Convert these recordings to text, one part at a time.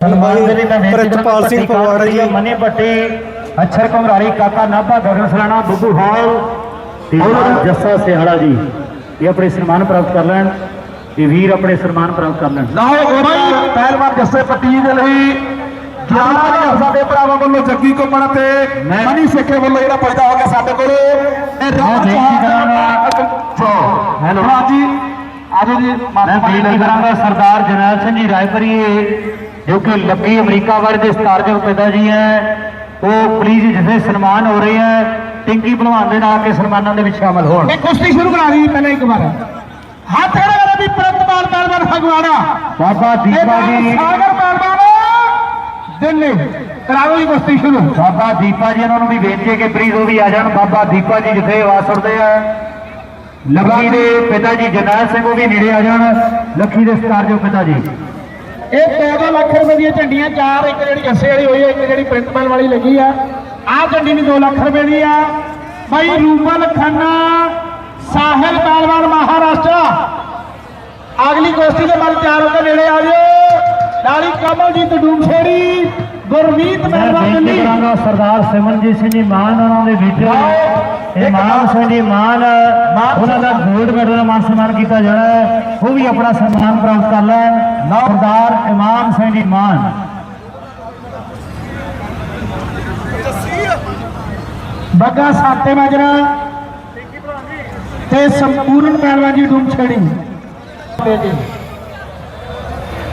ਪ੍ਰਿਤਪਾਲ ਸਿੰਘ ਪਵਾੜਾ ਜੀ। ਮਨੀ ਭੱਟੀ ਅਛਰ ਕੁਮਰਾਰੀ ਕਾਕਾ ਨਾਭਾ ਗਗਨ ਸਰਾਣਾ ਬੱਬੂ ਹਾਲ। ਤੇ ਜੱਸਾ ਸਿਹਾੜਾ ਜੀ ਇਹ ਆਪਣੇ ਸਨਮਾਨ ਪ੍ਰਾਪਤ ਕਰ ਲੈਣ ਇਹ ਵੀਰ ਆਪਣੇ ਸਨਮਾਨ ਪ੍ਰਾਪਤ ਕਰ ਲੈਣ। ਲਓ ਉਦੋਂ ਪਹਿਲਵਾਨ ਜੱਸੇ ਪੱਟੀ ਦੇ ਲਈ 11000 ਸਾਡੇ ਭਰਾਵਾਂ ਵੱਲੋਂ ਜੱਗੀ ਘੁੰਮਣ ਤੇ ਮਨੀ ਸਿੱਖੇ ਵੱਲੋਂ ਜਿਹੜਾ ਪੈਦਾ ਹੋ ਗਿਆ ਸਾਡੇ ਕੋਲ। ਇਹ ਕਰਾਂਗਾ। ਹੈਲੋ। ਹਾਂਜੀ ਆਜੋ ਜੀ ਮੈਂ ਬੇਨਤੀ ਕਰਾਂਗਾ ਸਰਦਾਰ ਜਰਨੈਲ ਸਿੰਘ ਜੀ ਰਾਏਪੁਰੀਏ ਜੋ ਕਿ ਲੱਕੀ ਅਮਰੀਕਾ ਵਾਲੇ ਦੇ ਸਤਾਰਜੋਗ ਪਿਤਾ ਜੀ ਹੈ। ਉਹ ਪਲੀਜ਼ ਜਿਸੇ ਸਨਮਾਨ ਹੋ ਰਹੇ ਹੈ ਟਿੰਕੀ ਭਲਵਾਨ ਦੇ ਨਾਲ ਕੇ ਸਨਮਾਨਾਂ ਦੇ ਵਿੱਚ ਸ਼ਾਮਲ ਹੋਣ। ਇਹ ਕੁਸ਼ਤੀ ਸ਼ੁਰੂ ਕਰਾ ਦੀ ਪਹਿਲਾਂ ਇੱਕ ਵਾਰ। ਹੱਥ ਖੜੇ ਵਾਲੇ ਵੀ ਪ੍ਰਤਪਾਲ ਪਹਿਲਵਾਨ ਫਗਵਾੜਾ। ਬਾਬਾ ਦੀਪਾ ਜੀ ਸਾਗਰ ਪਹਿਲਵਾਨ ਦਿੱਲੀ। ਕਰਾਓ ਜੀ ਕੁਸ਼ਤੀ ਸ਼ੁਰੂ। ਬਾਬਾ ਦੀਪਾ ਜੀ ਉਹਨਾਂ ਨੂੰ ਵੀ ਹੈ ਕਿ ਪਲੀਜ਼ ਉਹ ਵੀ ਆ ਜਾਣ। ਬਾਬਾ ਦੀਪਾ ਜੀ ਜਿੱਥੇ ਆਵਾਜ਼ ਸੁਣਦੇ ਆ। ਲੱਖੀ ਦੇ ਪਿਤਾ ਜੀ ਜਰਨੈਲ ਸਿੰਘ ਉਹ ਵੀ ਨੇੜੇ ਆ ਜਾਣ। ਲੱਖੀ ਦੇ ਸਤਾਰਜੋਗ ਪਿਤਾ ਜੀ। ਇਹ 14 ਲੱਖ ਰੁਪਏ ਦੀਆਂ ਝੰਡੀਆਂ ਚਾਰ ਇੱਕ ਜਿਹੜੀ ਜੱਸੇ ਵਾਲੀ ਹੋਈ ਹੈ ਇੱਕ ਜਿਹੜੀ ਪ੍ਰਿੰਟਪਲ ਵਾਲੀ ਲੱਗੀ ਆ। ਆਹ ਝੰਡੀ ਵੀ 2 ਲੱਖ ਰੁਪਏ ਦੀ ਆ। ਭਾਈ ਰੂਪਲ ਖੰਨਾ ਸਾਹਿਲ ਪਹਿਲਵਾਨ ਮਹਾਰਾਸ਼ਟਰ। ਅਗਲੀ ਕੁਸ਼ਤੀ ਦੇ ਮਨ ਹੋ ਕੇ ਨੇੜੇ ਆ ਜਿਓ। ਨਾਲੀ ਕਮਲਜੀਤ ਡੂਮਛੇੜੀ ਗੁਰਮੀਤ ਮੈਂ ਪਹਿਲਵਾਨ ਬੇਨਤੀ ਦਿੱਲੀ। ਕਰਾਂਗਾ ਸਰਦਾਰ ਸਿਮਰਨਜੀਤ ਸਿੰਘ ਜੀ ਮਾਨ ਉਹਨਾਂ ਦੇ ਵਿੱਚ। ਇਮਾਮ ਸਿੰਘ ਜੀ ਮਾਨ ਉਹਨਾਂ ਦਾ ਗੋਲਡ ਮੈਡਲ ਨਾਲ ਮਾਨ ਸਨਮਾਨ ਕੀਤਾ ਜਾਣਾ ਹੈ ਉਹ ਵੀ ਆਪਣਾ ਸਨਮਾਨ ਪ੍ਰਾਪਤ ਕਰ ਲੈਣ ਸਰਦਾਰ ਇਮਾਮ ਸਿੰਘ ਜੀ ਮਾਨ। ਬੱਗਾ ਸਾਤੇ ਮਾਜਰਾ ਤੇ ਸੰਪੂਰਨ ਪਹਿਲਵਾਨ ਜੀ ਡੂਮਛੇੜੀ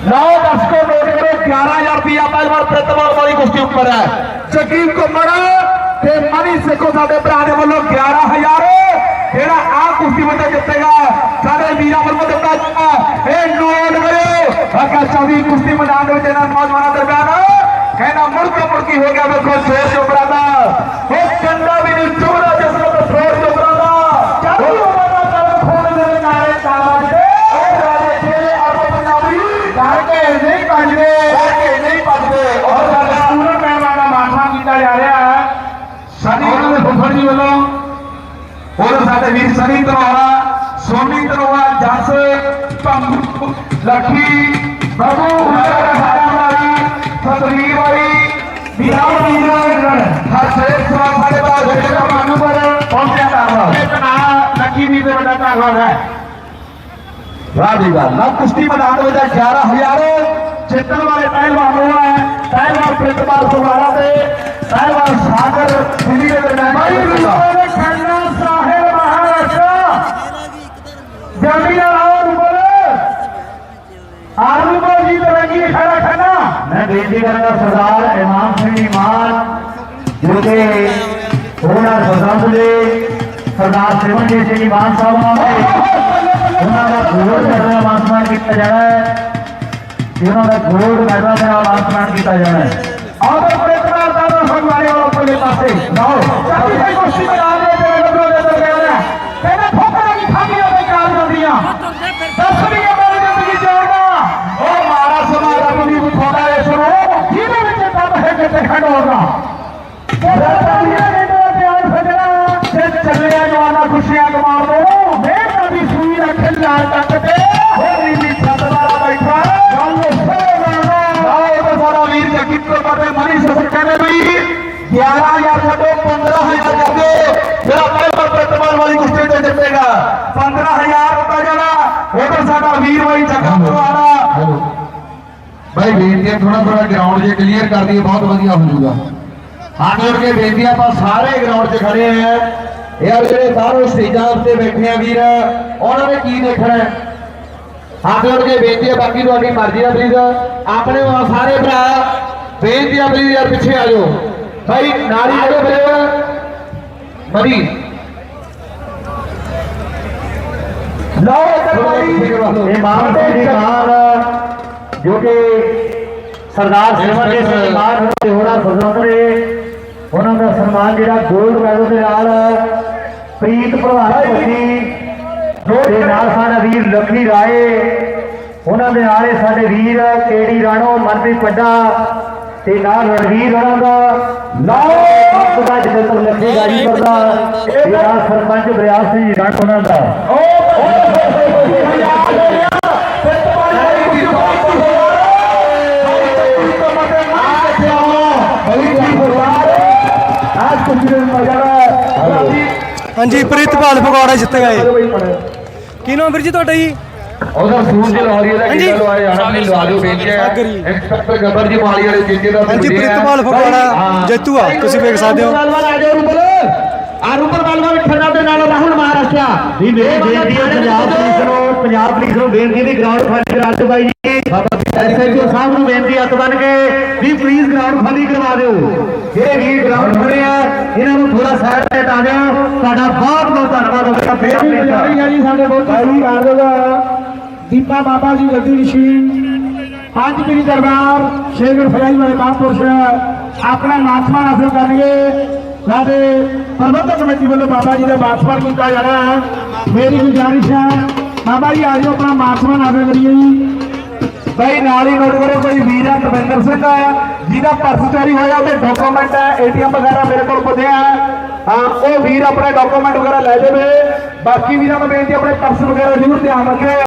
ਲਓ ਦਰਸ਼ਕੋ ਨੋਟ ਕਰੋ 11000 ਰੁਪਿਆ ਪਹਿਲਵਾਨ ਪ੍ਰਤਵਾਲ ਵਾਲੀ ਕੁਸ਼ਤੀ ਉੱਪਰ ਹੈ। ਜਗੀਰ ਘੁੰਮਣ। ਤੇ ਮਨੀ ਸੇਖੋ ਸਾਡੇ ਭਰਾ ਦੇ ਵੱਲੋਂ 11000 ਜਿਹੜਾ ਆ ਕੁਸ਼ਤੀ ਵਿੱਚ ਜਿੱਤੇਗਾ, ਸਾਡੇ ਵੀਰਾਂ ਵੱਲੋਂ ਦਿੱਤਾ ਜਾਊਗਾ। ਇਹ ਨੋਟ ਕਰੋ ਬਾਕਾ 24 ਕੁਸ਼ਤੀ ਮੈਦਾਨ ਵਿੱਚ ਇਹਨਾਂ ਨੌਜਵਾਨਾਂ ਦਰਮਿਆਨ। ਕਹਿੰਦਾ ਮੁੜਕਾ ਮੁੜਕੀ ਹੋ ਗਿਆ ਵੇਖੋ ਸ਼ੇਰ ਚੋਪੜਾ ਦਾ ਉਹ ਕੰਡਾ ਵੀ ਨਹੀਂ ਚੁਗਦਾ ਜਿਸ ਨੂੰ ਸ਼ੇਰ ਚੋਪੜਾ ਦਾ ਚਾਲੂ ਹੋਣਾ ਚੱਲ ਖੋਣ ਦੇ ਨਾਰੇ ਕਾਲਾ ਦੇ ਉਹ ਰਾਜੇ ਜਿਹੜੇ ਆਪੋ ਪੰਜਾਬੀ ਡਰ ਕੇ ਨਹੀਂ ਭੱਜਦੇ ਡਰ ਕੇ ਨਹੀਂ ਭੱਜਦੇ ਔਰ ਸਾਡਾ ਪੂਰਨ ਪਹਿਲਵਾਨ ਦਾ ਮਾਨਸਾਨ ਕੀਤਾ ਜਾ ਰਿਹਾ ਹੈ ਸਾਡੀ ਉਹਨਾਂ ਦੇ ਫੁੱਫੜ ਜੀ ਵੱਲੋਂ ਹੋਰ ਸਾਡੇ ਵੀਰ ਸਨੀ ਤਰਵਾਲਾ ਸੋਨੀ ਤਰਵਾਲਾ ਜੱਸ ਪੰਮੂ ਲੱਖੀ ਬਾਬੂ ਸਾਡਾ ਵਾਲੀ ਸਤਵੀਰ ਵਾਲੀ ਵੀਰਾਂ ਵੀਰਾਂ ਹਰਸ਼ੇਰ ਸਵਾ ਸਾਡੇ ਬਾਅਦ ਜਿਹੜੇ ਦਾ ਮਾਨੂ ਪਰ ਪਹੁੰਚਿਆ ਧੰਨਵਾਦ। ਇੱਕ ਨਾ ਲੱਖੀ ਵੀਰ ਦੇ ਵੱਡਾ ਧੰਨਵਾਦ ਹੈ। ਵਾਹ ਜੀ ਵਾਹ। ਨਾ ਕੁਸ਼ਤੀ ਮੈਦਾਨ ਵਿੱਚ 11000 ਜਿੱਤਣ ਵਾਲੇ ਪਹਿਲਵਾਨ ਉਹ ਹੈ। ਪਹਿਲਵਾਨ ਪ੍ਰਿਤਪਾਲ ਸੁਵਾਰਾ ਤੇ ਪਹਿਲਵਾਨ ਸਾਗਰ ਦਿੱਲੀ ਦੇ ਦਰਮਿਆਨ ਭਾਈ ਰੂਪੇ ਖੰਨਾ ਸਾਹਿਬ ਮਹਾਰਾਸ਼ਟਰ ਜਮੀਨ ਆਉਂ ਬੋਲ ਆਰੂ ਕੋ ਜੀ ਤਰੰਗੀ ਖੜਾ ਖੰਨਾ ਮੈਂ ਬੇਨਤੀ ਕਰਾਂਗਾ ਸਰਦਾਰ ਇਮਾਮ ਸਿੰਘ ਜੀ ਜੋ ਕਿ ਉਹਨਾਂ ਸਰਦਾਰ ਦੇ ਸਰਦਾਰ ਸਿਮਰਨਜੀਤ ਸਿੰਘ ਜੀ ਮਾਨ ਸਾਹਿਬ ਉਹਨਾਂ ਦਾ ਗੋਲਡ ਮੈਡਲ ਨਾਲ ਮਾਨ ਕੀਤਾ ਜਾਣਾ ਹੈ, ਤੇ ਉਹਨਾਂ ਦਾ ਗੋਲਡ ਮੈਡਲ ਦੇ ਨਾਲ ਮਾਨ ਕੀਤਾ ਜਾਣਾ ਹੈ। ਆਦਰ ਪ੍ਰਿਤਪਾਲ ਦਾ ਦਾ ਫਗਵਾੜੇ ਵਾਲਾ ਪਾਸੇ, ਲਓ। ਜਿੱਤੇਗਾ 15000 ਰੁਪਏ ਜਿਹੜਾ ਤਾਂ ਸਾਡਾ ਵੀਰ ਬਾਈ ਜੱਗਾ ਪਰਵਾਣਾ ਭਾਈ ਬੇਨਤੀ ਥੋੜਾ ਥੋੜਾ ਗਰਾਊਂਡ ਜੇ ਕਲੀਅਰ ਕਰ ਦਈਏ ਬਹੁਤ ਵਧੀਆ ਹੋ ਜਾਊਗਾ। ਹੱਥ ਜੋੜ ਕੇ ਬੇਨਤੀ ਆਪਾਂ ਸਾਰੇ ਗਰਾਊਂਡ 'ਚ ਖੜੇ ਆ ਯਾਰ ਜਿਹੜੇ ਬਾਹਰੋਂ ਸਟੇਜਾਂ ਉੱਤੇ ਬੈਠੇ ਆ ਵੀਰ। ਉਹਨਾਂ ਨੇ ਕੀ ਦੇਖਣਾ? ਹੱਥ ਜੋੜ ਕੇ ਬੇਨਤੀ ਆ ਬਾਕੀ ਤੁਹਾਡੀ ਮਰਜ਼ੀ ਆ ਪਲੀਜ਼ ਆਪਣੇ ਸਾਰੇ ਭਰਾ ਬੇਨਤੀ ਆ ਪਲੀਜ਼ ਯਾਰ ਪਿੱਛੇ ਆ ਜਾਓ। ਭਾਈ ਨਾਲੀ ਜਿਹੜੇ ਫਿਰ ਮਦੀ ਲਓ ਬਾਈ ਇਮਾਮ ਸਿੰਘ ਜੀ ਮਾਨ ਜੋ ਕਿ ਸਰਦਾਰ ਸਿਮਰਨਜੀਤ ਸਿੰਘ ਜੀ ਮਾਨ ਦੇ ਹੋਣਾ ਸਰਦਾਰ ਨੇ ਉਹਨਾਂ ਦਾ ਸਨਮਾਨ ਜਿਹੜਾ ਗੋਲਡ ਮੈਡਲ ਦੇ ਨਾਲ ਪ੍ਰੀਤ ਪ੍ਰਭਾਤ ਜੀ ਦੇ ਨਾਲ ਸਾਡਾ ਵੀਰ ਲਖੀ ਰਾਏ ਉਹਨਾਂ ਦੇ ਨਾਲੇ ਸਾਡੇ ਵੀਰ ਕੇੜੀ ਰਾਣੋ ਮਨਪ੍ਰੀਤ ਪੱਡਾ ਤੇ ਨਾਲ ਰਣਵੀਰ ਉਹਨਾਂ ਦਾ। ਲਾਓ ਦਾ ਜਗਤ ਲਖੀ ਗਾਜੀਪੁਰ ਦਾ ਇਹ ਨਾਲ ਸਰਪੰਚ ਬਰਿਆਸ ਸਿੰਘ ਰਾਣ ਉਹਨਾਂ ਦਾ। ਹਾਂਜੀ ਪ੍ਰਿਤਪਾਲ ਫਗਵਾੜਾ ਜਿੱਤ ਗਏ। ਕੀ ਨਾਮ ਵੀਰ ਜੀ ਤੁਹਾਡਾ ਜੀ? ਉਧਰ ਸੂਰਜ ਲਾਹੌਰੀ ਦਾ ਹਾਂਜੀ। ਕਿਹੜਾ ਲਵਾਏ ਜਾਣਾ ਨਹੀਂ ਲਵਾ ਦਿਓ ਬੇਨਤੀ ਹੈ ਸਾਗਰ ਜੀ। ਇੰਸਪੈਕਟਰ ਗੱਬਰ ਜੀ ਮਾਲੀ ਵਾਲੇ ਜਿੱਤੇ ਦਾ ਹਾਂਜੀ ਪ੍ਰਿਤਪਾਲ ਫਗਵਾੜਾ ਜੇਤੂ ਆ ਤੁਸੀਂ ਵੇਖ ਸਕਦੇ ਹੋ। ਆ ਜਾਓ ਰੂਪਲ। ਆ ਰੂਪਲ ਪਹਿਲਵਾਨ ਖੰਨਾ ਦੇ ਨਾਲ ਰਾਹੁਲ ਮਹਾਰਾਸ਼ਟਰ ਪੰਜਾਬ ਨੂੰ ਪੰਜਾਬ ਪੁਲਿਸ ਨੂੰ ਬੇਨਤੀ ਦੀ ਗਰਾਊਂਡ ਖਾਲੀ ਕਰਾ ਦਿਓ ਬਾਈ ਜੀ। ਐਸਐਚਓ ਸਾਹਿਬ ਨੂੰ ਬੇਨਤੀ ਹੱਥ ਬਣ ਕੇ ਵੀ ਪਲੀਜ਼ ਗਰਾਊਂਡ ਖਾਲੀ ਕਰਵਾ ਦਿਓ। ਜਿਹੜੇ ਵੀਰ ਗਰਾਊਂਡ ਖੜੇ ਆ ਇਹਨਾਂ ਨੂੰ ਥੋੜਾ ਸਾਈਡ ਤੇ ਹਟਾ ਦਿਓ ਤੁਹਾਡਾ ਬਹੁਤ ਬਹੁਤ ਧੰਨਵਾਦ ਹੋਵੇਗਾ ਫੇਰ ਜਾਰੀ ਜੀ ਸਾਡੇ ਬਹੁਤ ਭਾਈ ਕਾਰਜਗਾ ਦੀਪਾ ਬਾਬਾ ਜੀ ਗੱਦੀ ਨਿਸ਼ੀ ਪੰਜ ਪੀਰੀ ਦਰਬਾਰ ਸ਼ੇਗਰ ਫਰਾਈ ਵਾਲੇ ਮਹਾਂਪੁਰਸ਼ ਆਪਣਾ ਨਾਥਮਾ ਹਾਸਲ ਕਰਨਗੇ। ਸਾਡੇ ਪ੍ਰਬੰਧਕ ਕਮੇਟੀ ਵੱਲੋਂ ਬਾਬਾ ਜੀ ਦਾ ਮਾਸਮਾਨ ਕੀਤਾ ਜਾਣਾ ਹੈ। ਮੇਰੀ ਗੁਜ਼ਾਰਿਸ਼ ਹੈ ਬਾਬਾ ਜੀ ਆ ਆਜੋ ਆਪਣਾ ਮਾਸਮਾਨ ਹਾਸਲ ਕਰੀਏ ਜੀ। ਭਾਈ, ਨਾਲ ਹੀ ਨੋਟ ਕਰੋ ਕੋਈ ਵੀਰ ਹੈ ਦਵਿੰਦਰ ਸਿੰਘ ਹੈ ਜਿਹਦਾ ਪਰਸ ਚੋਰੀ ਹੋਇਆ, ਉਹਦੇ ਡਾਕੂਮੈਂਟ ਹੈ ਏਟੀਐਮ ਵਗੈਰਾ ਮੇਰੇ ਕੋਲ ਪੁੱਜਿਆ ਹਾਂ, ਉਹ ਵੀਰ ਆਪਣੇ ਡਾਕੂਮੈਂਟ ਵਗੈਰਾ ਲੈ ਜਾਵੇ। ਬਾਕੀ ਵੀਰਾਂ ਨੂੰ ਬੇਨਤੀ ਆਪਣੇ ਪਰਸ ਵਗੈਰਾ ਜ਼ਰੂਰ ਧਿਆਨ ਰੱਖਿਓ।